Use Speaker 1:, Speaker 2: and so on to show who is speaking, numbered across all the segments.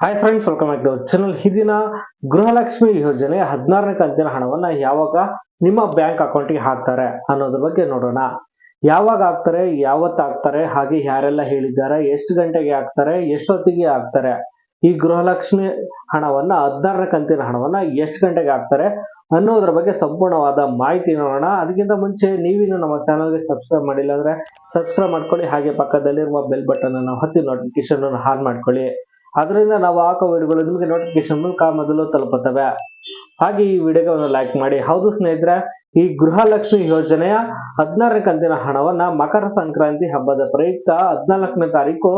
Speaker 1: Hi friends welcome back to channel ಹಿಂದಿನ ಗೃಹಲಕ್ಷ್ಮಿ ಯೋಜನೆ ಹದಿನಾರನೇ ಕಂತಿನ ಹಣವನ್ನ ಯಾವಾಗ ನಿಮ್ಮ ಬ್ಯಾಂಕ್ ಅಕೌಂಟಿಗೆ ಹಾಕ್ತಾರೆ ಅನ್ನೋದ್ರ ಬಗ್ಗೆ ನೋಡೋಣ. ಯಾವಾಗ ಹಾಕ್ತಾರೆ, ಯಾವತ್ತು ಹಾಕ್ತಾರೆ, ಹಾಗೆ ಯಾರೆಲ್ಲ ಹೇಳಿದ್ದಾರೆ, ಎಷ್ಟು ಗಂಟೆಗೆ ಹಾಕ್ತಾರೆ, ಎಷ್ಟೊತ್ತಿಗೆ ಹಾಕ್ತಾರೆ, ಈ ಗೃಹಲಕ್ಷ್ಮಿ ಹಣವನ್ನ, ಹದಿನಾರನೇ ಕಂತಿನ ಹಣವನ್ನ ಎಷ್ಟು ಗಂಟೆಗೆ ಹಾಕ್ತಾರೆ ಅನ್ನೋದ್ರ ಬಗ್ಗೆ ಸಂಪೂರ್ಣವಾದ ಮಾಹಿತಿ ನೋಡೋಣ. ಅದಕ್ಕಿಂತ ಮುಂಚೆ ನೀವಿನ್ನು ನಮ್ಮ ಚಾನಲ್ಗೆ ಸಬ್ಸ್ಕ್ರೈಬ್ ಮಾಡಿಲ್ಲ ಅಂದ್ರೆ ಸಬ್ಸ್ಕ್ರೈಬ್ ಮಾಡ್ಕೊಳ್ಳಿ. ಹಾಗೆ ಪಕ್ಕದಲ್ಲಿರುವ ಬೆಲ್ ಬಟನ್ ಅನ್ನು ಹತ್ತಿ ನೋಟಿಫಿಕೇಶನ್ ಆನ್ ಮಾಡ್ಕೊಳ್ಳಿ. ಅದರಿಂದ ನಾವು ಹಾಕೋ ವಿಡಿಯೋಗಳು ನಿಮಗೆ ನೋಟಿಫಿಕೇಶನ್ ಮೂಲಕ ಮೊದಲು ತಲುಪುತ್ತವೆ. ಹಾಗೆ ಈ ವಿಡಿಯೋಗಳನ್ನು ಲೈಕ್ ಮಾಡಿ. ಹೌದು ಸ್ನೇಹಿತರೆ, ಈ ಗೃಹಲಕ್ಷ್ಮಿ ಯೋಜನೆಯ ಹದಿನಾರನೇ ಕಂತಿನ ಹಣವನ್ನ ಮಕರ ಸಂಕ್ರಾಂತಿ ಹಬ್ಬದ ಪ್ರಯುಕ್ತ ಹದಿನಾಲ್ಕನೇ ತಾರೀಕು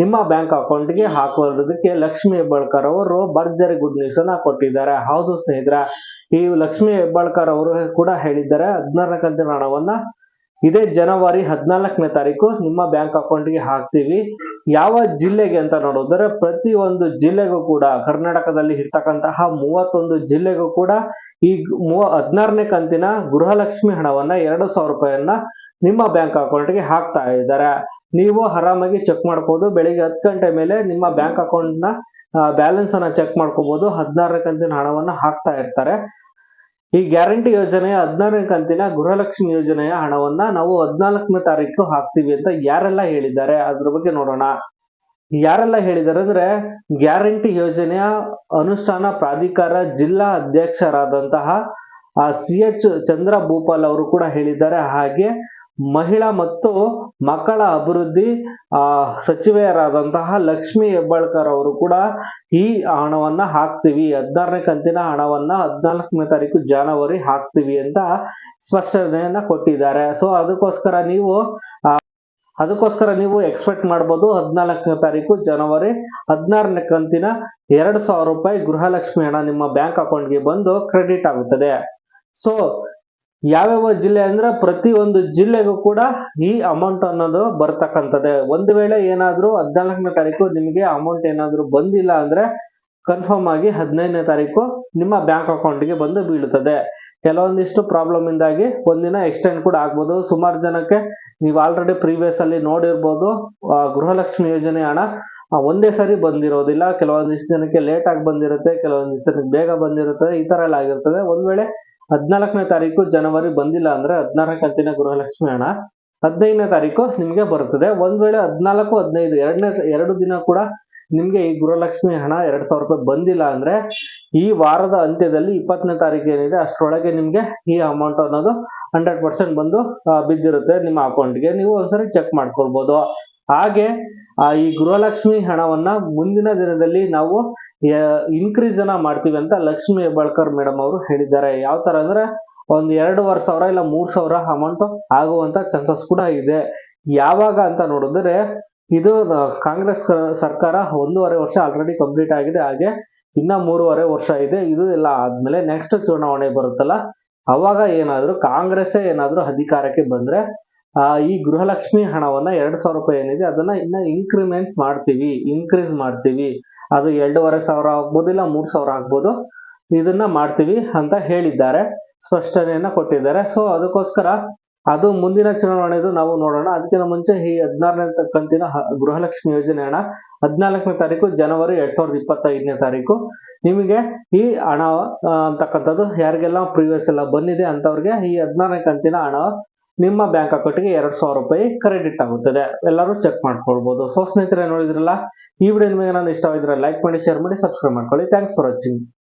Speaker 1: ನಿಮ್ಮ ಬ್ಯಾಂಕ್ ಅಕೌಂಟ್ಗೆ ಹಾಕುವುದಕ್ಕೆ ಲಕ್ಷ್ಮಿ ಹೆಬ್ಬಾಳ್ಕರ್ ಅವರು ಭರ್ಜರಿ ಗುಡ್ ನ್ಯೂಸ್ ಅನ್ನ ಕೊಟ್ಟಿದ್ದಾರೆ. ಹೌದು ಸ್ನೇಹಿತರೆ, ಈ ಲಕ್ಷ್ಮಿ ಹೆಬ್ಬಾಳ್ಕರ್ ಅವರು ಕೂಡ ಹೇಳಿದ್ದಾರೆ, ಹದಿನಾರನೇ ಕಂತಿನ ಹಣವನ್ನ ಇದೇ ಜನವರಿ ಹದಿನಾಲ್ಕನೇ ತಾರೀಕು ನಿಮ್ಮ ಬ್ಯಾಂಕ್ ಅಕೌಂಟ್ಗೆ ಹಾಕ್ತೀವಿ. ಯಾವ ಜಿಲ್ಲೆಗೆ ಅಂತ ನೋಡಿದ್ರೆ ಪ್ರತಿ ಒಂದು ಜಿಲ್ಲೆಗೂ ಕೂಡ ಕರ್ನಾಟಕದಲ್ಲಿ ಇರ್ತಕ್ಕಂತಹ ಮೂವತ್ತೊಂದು ಜಿಲ್ಲೆಗೂ ಕೂಡ ಈ ಮೂವ ಹದಿನಾರನೇ ಕಂತಿನ ಗೃಹಲಕ್ಷ್ಮಿ ಹಣವನ್ನ ಎರಡು ಸಾವಿರ ರೂಪಾಯಿಯನ್ನ ನಿಮ್ಮ ಬ್ಯಾಂಕ್ ಅಕೌಂಟ್ಗೆ ಹಾಕ್ತಾ ಇದ್ದಾರೆ. ನೀವು ಆರಾಮಾಗಿ ಚೆಕ್ ಮಾಡ್ಕೋದು ಬೆಳಿಗ್ಗೆ ಹತ್ತು ಗಂಟೆ ಮೇಲೆ ನಿಮ್ಮ ಬ್ಯಾಂಕ್ ಅಕೌಂಟ್ನ ಬ್ಯಾಲೆನ್ಸ್ ಅನ್ನ ಚೆಕ್ ಮಾಡ್ಕೋಬಹುದು ಹದಿನಾರನೇ ಕಂತಿನ ಹಣವನ್ನ ಹಾಕ್ತಾ ಇರ್ತಾರೆ. ಈ ಗ್ಯಾರಂಟಿ ಯೋಜನೆಯ ಹದಿನಾರನೇ ಕಂತಿನ ಗೃಹಲಕ್ಷ್ಮಿ ಯೋಜನೆಯ ಹಣವನ್ನ ನಾವು ಹದಿನಾಲ್ಕನೇ ತಾರೀಕು ಹಾಕ್ತೀವಿ ಅಂತ ಯಾರೆಲ್ಲ ಹೇಳಿದ್ದಾರೆ? ಅದ್ರ ಬಗ್ಗೆ ನೋಡೋಣ. ಯಾರೆಲ್ಲ ಹೇಳಿದ್ದಾರೆ ಅಂದ್ರೆ ಗ್ಯಾರಂಟಿ ಯೋಜನೆಯ ಅನುಷ್ಠಾನ ಪ್ರಾಧಿಕಾರ ಜಿಲ್ಲಾ ಅಧ್ಯಕ್ಷರಾದಂತಹ ಸಿ ಎಚ್ ಚಂದ್ರ ಭೂಪಾಲ್ ಅವರು ಕೂಡ ಹೇಳಿದ್ದಾರೆ. ಹಾಗೆ ಮಹಿಳಾ ಮತ್ತು ಮಕ್ಕಳ ಅಭಿವೃದ್ಧಿ, ಆ, ಸಚಿವೆಯರಾದಂತಹ ಲಕ್ಷ್ಮಿ ಹೆಬ್ಬಾಳ್ಕರ್ ಅವರು ಕೂಡ ಈ ಹಣವನ್ನ ಹಾಕ್ತಿವಿ. ಹದಿನಾರನೇ ಕಂತಿನ ಹಣವನ್ನ ಹದಿನಾಲ್ಕನೇ ತಾರೀಕು ಜನವರಿ ಹಾಕ್ತಿವಿ ಅಂತ ಸ್ಪಷ್ಟನೆಯನ್ನ ಕೊಟ್ಟಿದ್ದಾರೆ. ಸೊ ಅದಕ್ಕೋಸ್ಕರ ನೀವು ಅದಕ್ಕೋಸ್ಕರ ನೀವು ಎಕ್ಸ್ಪೆಕ್ಟ್ ಮಾಡ್ಬೋದು ಹದಿನಾಲ್ಕನೇ ತಾರೀಕು ಜನವರಿ, ಹದಿನಾರನೇ ಕಂತಿನ ಎರಡು ಸಾವಿರ ರೂಪಾಯಿ ಗೃಹಲಕ್ಷ್ಮಿ ಹಣ ನಿಮ್ಮ ಬ್ಯಾಂಕ್ ಅಕೌಂಟ್ಗೆ ಬಂದು ಕ್ರೆಡಿಟ್ ಆಗುತ್ತದೆ. ಸೊ ಯಾವ್ಯಾವ ಜಿಲ್ಲೆ ಅಂದ್ರೆ ಪ್ರತಿ ಒಂದು ಜಿಲ್ಲೆಗೂ ಕೂಡ ಈ ಅಮೌಂಟ್ ಅನ್ನೋದು ಬರ್ತಕ್ಕಂಥದ್ದೇ. ಒಂದು ವೇಳೆ ಏನಾದ್ರೂ ಹದಿನಾಲ್ಕನೇ ತಾರೀಕು ನಿಮಗೆ ಅಮೌಂಟ್ ಏನಾದ್ರೂ ಬಂದಿಲ್ಲ ಅಂದ್ರೆ ಕನ್ಫರ್ಮ್ ಆಗಿ ಹದಿನೈದನೇ ತಾರೀಕು ನಿಮ್ಮ ಬ್ಯಾಂಕ್ ಅಕೌಂಟ್ಗೆ ಬಂದು ಬೀಳುತ್ತದೆ. ಕೆಲವೊಂದಿಷ್ಟು ಪ್ರಾಬ್ಲಮ್ ಇಂದಾಗಿ ಒಂದಿನ ಎಕ್ಸ್ಟೆಂಡ್ ಕೂಡ ಆಗ್ಬೋದು. ಸುಮಾರು ಜನಕ್ಕೆ ನೀವು ಆಲ್ರೆಡಿ ಪ್ರೀವಿಯಸ್ ಅಲ್ಲಿ ನೋಡಿರ್ಬೋದು ಗೃಹಲಕ್ಷ್ಮಿ ಯೋಜನೆ ಹಣ ಒಂದೇ ಸರಿ ಬಂದಿರೋದಿಲ್ಲ, ಕೆಲವೊಂದಿಷ್ಟು ಜನಕ್ಕೆ ಲೇಟ್ ಆಗಿ ಬಂದಿರುತ್ತೆ, ಕೆಲವೊಂದಿಷ್ಟು ಜನಕ್ಕೆ ಬೇಗ ಬಂದಿರುತ್ತೆ, ಈ ತರ ಎಲ್ಲ ಆಗಿರ್ತದೆ. ಒಂದ್ ವೇಳೆ ಹದಿನಾಲ್ಕನೇ ತಾರೀಕು ಜನವರಿ ಬಂದಿಲ್ಲ ಅಂದ್ರೆ ಹದಿನಾರನೇ ಕಂತಿನ ಗೃಹಲಕ್ಷ್ಮಿ ಹಣ ಹದಿನೈದನೇ ತಾರೀಕು ನಿಮ್ಗೆ ಬರುತ್ತದೆ ಒಂದ್ ವೇಳೆ ಹದಿನಾಲ್ಕು, ಹದಿನೈದು, ಎರಡನೇ, ಎರಡು ದಿನ ಕೂಡ ನಿಮ್ಗೆ ಈ ಗೃಹಲಕ್ಷ್ಮಿ ಹಣ ಎರಡ್ ಸಾವಿರ ರೂಪಾಯಿ ಬಂದಿಲ್ಲ ಅಂದ್ರೆ ಈ ವಾರದ ಅಂತ್ಯದಲ್ಲಿ ಇಪ್ಪತ್ತನೇ ತಾರೀಕು ಏನಿದೆ ಅಷ್ಟರೊಳಗೆ ನಿಮ್ಗೆ ಈ ಅಮೌಂಟ್ ಅನ್ನೋದು ಹಂಡ್ರೆಡ್ ಪರ್ಸೆಂಟ್ ಬಂದು ಬಿದ್ದಿರುತ್ತೆ ನಿಮ್ಮ ಅಕೌಂಟ್ಗೆ ನೀವು ಒಂದ್ಸರಿ ಚೆಕ್ ಮಾಡ್ಕೊಳ್ಬೋದು. ಹಾಗೆ ಈ ಗೃಹಲಕ್ಷ್ಮಿ ಹಣವನ್ನ ಮುಂದಿನ ದಿನದಲ್ಲಿ ನಾವು ಇನ್ಕ್ರೀಸ್ ಅನ್ನ ಮಾಡ್ತೀವಿ ಅಂತ ಲಕ್ಷ್ಮಿ ಹೆಬ್ಬಾಳ್ಕರ್ ಮೇಡಮ್ ಅವರು ಹೇಳಿದ್ದಾರೆ. ಯಾವ ತರ ಅಂದ್ರೆ ಒಂದ್ ಎರಡೂವರೆ ಸಾವಿರ ಇಲ್ಲ ಮೂರ್ ಸಾವಿರ ಅಮೌಂಟ್ ಆಗುವಂತ ಚಾನ್ಸಸ್ ಕೂಡ ಇದೆ. ಯಾವಾಗ ಅಂತ ನೋಡಿದ್ರೆ ಇದು ಆ, ಕಾಂಗ್ರೆಸ್ ಸರ್ಕಾರ ಒಂದೂವರೆ ವರ್ಷ ಆಲ್ರೆಡಿ ಕಂಪ್ಲೀಟ್ ಆಗಿದೆ. ಹಾಗೆ ಇನ್ನ ಮೂರುವರೆ ವರ್ಷ ಇದೆ. ಇದು ಎಲ್ಲ ಆದ್ಮೇಲೆ ನೆಕ್ಸ್ಟ್ ಚುನಾವಣೆ ಬರುತ್ತಲ್ಲ ಅವಾಗ ಏನಾದ್ರು ಕಾಂಗ್ರೆಸ್ ಏನಾದ್ರು ಅಧಿಕಾರಕ್ಕೆ ಬಂದ್ರೆ ಆ, ಈ ಗೃಹಲಕ್ಷ್ಮಿ ಹಣವನ್ನ ಎರಡ್ ಸಾವಿರ ರೂಪಾಯಿ ಏನಿದೆ ಅದನ್ನ ಇನ್ನ ಇನ್ಕ್ರಿಮೆಂಟ್ ಮಾಡ್ತೀವಿ ಇನ್ಕ್ರೀಸ್ ಮಾಡ್ತೀವಿ. ಅದು ಎರಡೂವರೆ ಸಾವಿರ ಆಗ್ಬೋದು ಇಲ್ಲ ಮೂರ್ ಸಾವಿರ ಆಗ್ಬೋದು. ಇದನ್ನ ಮಾಡ್ತೀವಿ ಅಂತ ಹೇಳಿದ್ದಾರೆ. ಸ್ಪಷ್ಟನೆಯನ್ನ ಕೊಟ್ಟಿದ್ದಾರೆ. ಸೊ ಅದಕ್ಕೋಸ್ಕರ ಅದು ಮುಂದಿನ ಚುನಾವಣೆದು ನಾವು ನೋಡೋಣ. ಅದಕ್ಕಿಂತ ಮುಂಚೆ ಈ ಹದಿನಾರನೇ ಕಂತಿನ ಗೃಹಲಕ್ಷ್ಮಿ ಯೋಜನೆ ಹಣ ಹದಿನಾಲ್ಕನೇ ತಾರೀಕು ಜನವರಿ ಎರಡ್ ಸಾವಿರದ ಇಪ್ಪತ್ತೈದನೇ ತಾರೀಕು. ನಿಮಗೆ ಈ ಹಣ ಆ, ಅಂತಕ್ಕಂಥದ್ದು ಯಾರಿಗೆಲ್ಲ ಪ್ರೀವಿಯಸ್ ಎಲ್ಲ ಬಂದಿದೆ ಅಂತವ್ರಿಗೆ ಈ ಹದಿನಾರನೇ ಕಂತಿನ ಹಣ ನಿಮ್ಮ ಬ್ಯಾಂಕ್ ಅಕೌಂಟ್ಗೆ ಎರಡು ಸಾವಿರ ರೂಪಾಯಿ ಕ್ರೆಡಿಟ್ ಆಗುತ್ತದೆ. ಎಲ್ಲರೂ ಚೆಕ್ ಮಾಡ್ಕೊಳ್ಬಹುದು ಸೊ ಸ್ನೇಹಿತರೆ ನೋಡಿದ್ರಲ್ಲ, ಈ ವಿಡಿಯೋ ನಿಮಗೆ ನಾನು ಇಷ್ಟವಾಗಿದ್ರೆ ಲೈಕ್ ಮಾಡಿ ಶೇರ್ ಮಾಡಿ ಸಬ್ಸ್ಕ್ರೈಬ್ ಮಾಡ್ಕೊಳ್ಳಿ. Thanks for watching